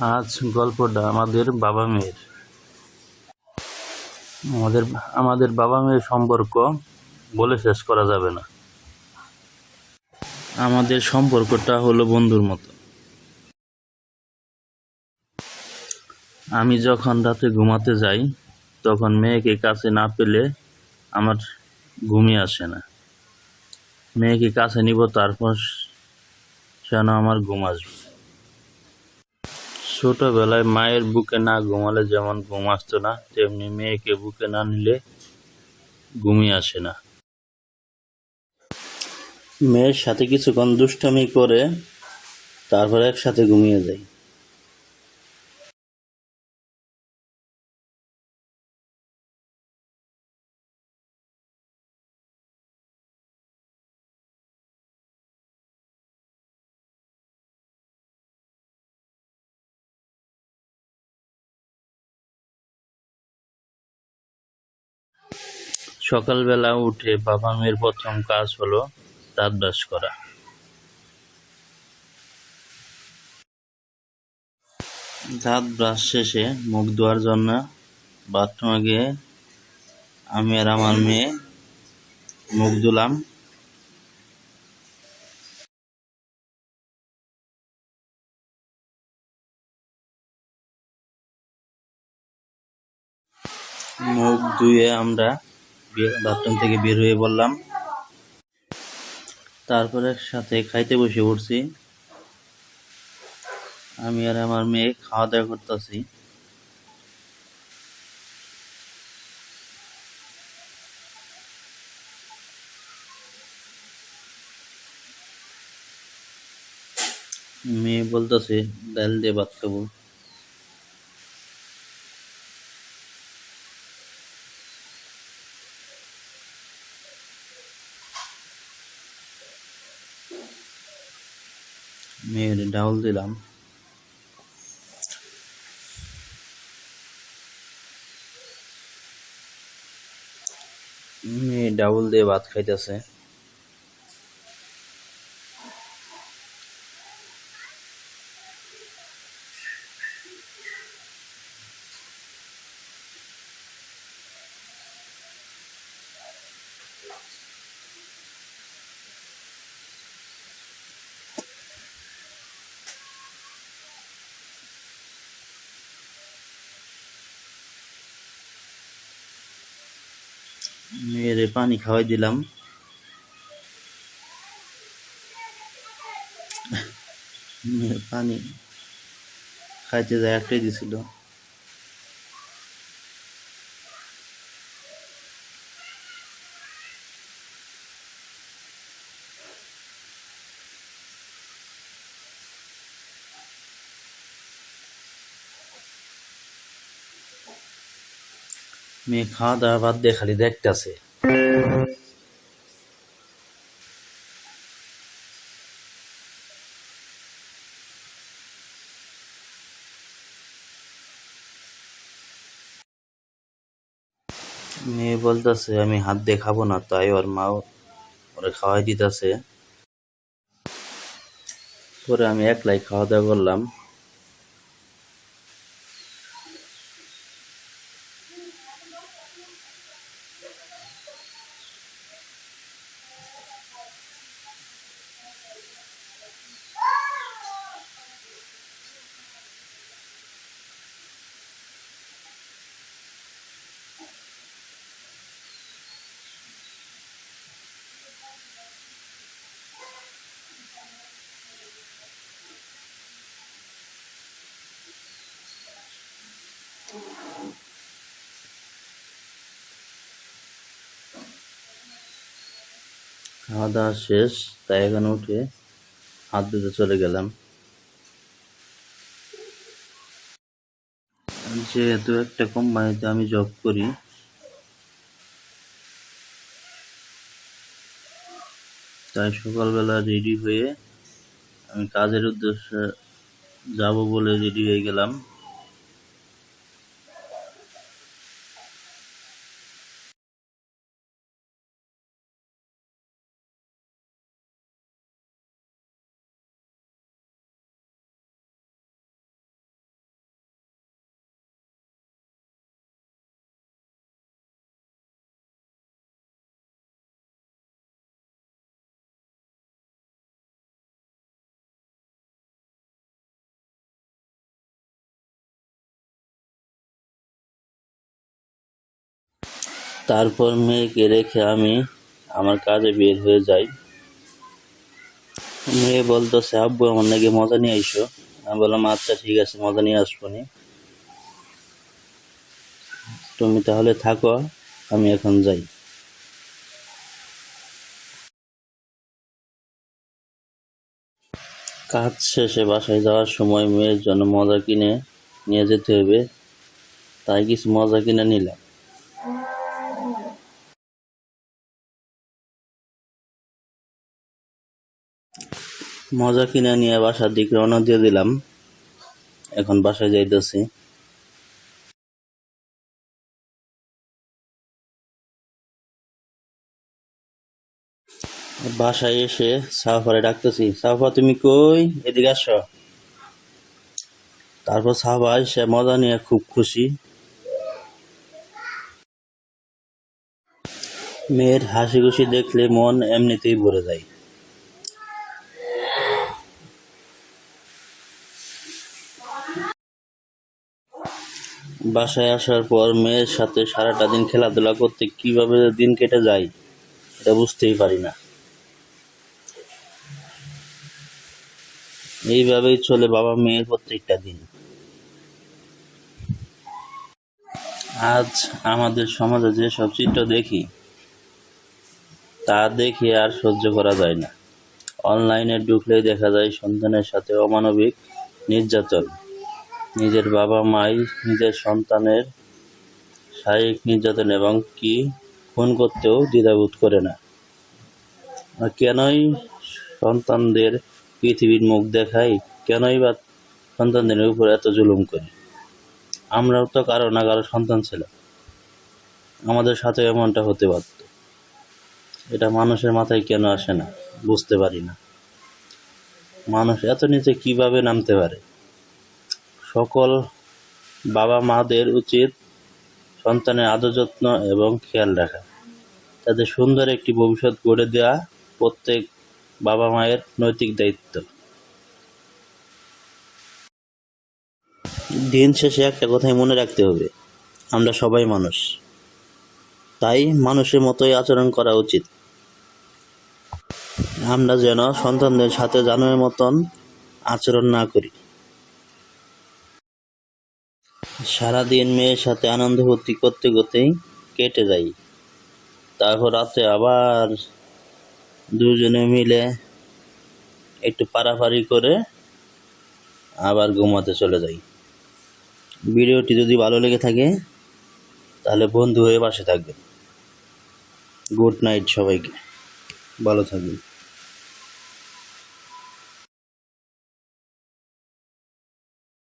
আজ গল্পটা আমাদের বাবা মেয়ের। আমাদের আমাদের বাবা মেয়ের সম্পর্ক বলে শেষ করা যাবে না। আমাদের সম্পর্কটা হলো বন্ধুর মতো। আমি যখন রাতে ঘুমাতে যাই, তখন মেয়েকে কাছে না পেলে আমার ঘুমিয়ে আসে না। মেয়েকে কাছে নিব, তারপর যেন আমার ঘুম আসবে। ছোটবেলায় মায়ের বুকে না ঘুমালে যেমন ঘুম আসতো না, তেমনি মেয়েকে বুকে না নিলে ঘুমিয়ে আসে না। মেয়ের সাথে কিছুক্ষণ দুষ্টামি করে তারপর একসাথে ঘুমিয়ে যাই সকালবেলা উঠে বাবা মেয়ের প্রথম কাজ হলো দাঁত ব্রাশ করা। দাঁত ব্রাশ শেষে মুখ ধোয়ার জন্য বাথরুমে গিয়ে আমি আর আমার মেয়ে মুখ ধুলাম। মুখ ধুয়ে আমরা বাথরুম থেকে বের হয়ে বললাম। তারপরে সাথে খাইতে বসে পড়ছি। আমি আর আমার মেয়ে খাওয়া দাওয়া করতেছি। মেয়ে বলতেছে, ডাল দিয়ে ভাত খাব। মেয়ের ডাউল দিলাম। মেয়ে ডাউল দিয়ে ভাত খাইতেছে। মেয়েরে পানি খাওয়াই দিলাম। পানি খাইতে যায় একটাই দিছিল। মেয়ে খাওয়া দাওয়া বাদ দিয়ে খালি দেখতেছে। মেয়ে বলতেছে, আমি হাত দিয়ে খাব না, তাই ওর মা ওরে খাওয়াই দিতেছে। পরে আমি একলাই খাওয়া দাওয়া করলাম। খাওয়া দাওয়া শেষ, তাই এখানে উঠে হাত ধুতে চলে গেলাম। যেহেতু একটা কোম্পানিতে আমি জব করি, তাই সকালবেলা রেডি হয়ে আমি কাজের উদ্দেশ্যে যাব বলে রেডি হয়ে গেলাম। তারপর মেয়েকে রেখে আমি আমার কাজে বের হয়ে যাই। মেয়ে বলতেছে, আব্বু, আমার নাকি মজা নিয়ে আইসো। আমি বললাম আচ্ছা ঠিক আছে, মজা নিয়ে আসব নি। তুমি তাহলে থাকো, আমি এখন যাই। কাজ শেষে বাসায় যাওয়ার সময় মেয়ের জন্য মজা কিনে নিয়ে যেতে হবে। তাই কিছু মজা কিনে নিলাম। মজা কিনে নিয়ে বাসার দিকে রওনা দিয়ে দিলাম। এখন বাসায় যাইতেছি। বাসায় এসে সাফারে ডাকতেছি সাফা তুমি কই? এদিকে আসো। তারপর সাফা এসে মজা নিয়ে খুব খুশি। মেয়ের হাসি খুশি দেখলে মন এমনিতেই ভরে যায়। বাসায় আসার পর মেয়ের সাথে সারাটা দিন খেলাধুলা করতে কীভাবে দিন কেটে যায়, এটা বুঝতেই পারি না। এইভাবেই চলে বাবা মেয়ের প্রত্যেকটা দিন। আজ আমাদের সমাজে যে সব চিত্র দেখি, তা দেখে আর সহ্য করা যায় না। অনলাইনে ঢুকলেই দেখা যায় সন্তানের সাথে অমানবিক, নির্যাতন। নিজের বাবা মাই, নিজের সন্তানের শারীরিক নির্যাতন এবং কি খুন করতেও দ্বিধাবোধ করে না। কেনই সন্তানদের পৃথিবীর মুখ দেখাই, কেনই বা সন্তানদের উপর এত জুলুম করি? আমরাও তো কারও না কারও সন্তান ছিলাম। আমাদের সাথে এমনটা হতে পারত। এটা মানুষের মাথায় কেন আসে না? বুঝতে পারি না। মানুষ এত নিচে কীভাবে নামতে পারে? সকল বাবা মাদের উচিত সন্তানের আদর যত্ন এবং খেয়াল রাখা। তাদের সুন্দর একটি ভবিষ্যৎ গড়ে দেওয়া প্রত্যেক বাবা মায়ের নৈতিক দায়িত্ব। দিন শেষে একটা কথাই মনে রাখতে হবে, আমরা সবাই মানুষ। তাই মানুষের মতোই আচরণ করা উচিত। আমরা যেন সন্তানদের সাথে জানোয়ারের মতন আচরণ না করি। সারাদিন মেয়ের সাথে আনন্দ ফুর্তি করতে করতেই কেটে যাই তারপর রাতে আবার দুজনে মিলে একটু পারাপারি করে আবার ঘুমাতে চলে যাই। ভিডিওটি যদি ভালো লেগে থাকে, তাহলে বন্ধু হয়ে পাশে থাকবেন। গুড নাইট সবাইকে। ভালো থাকবেন।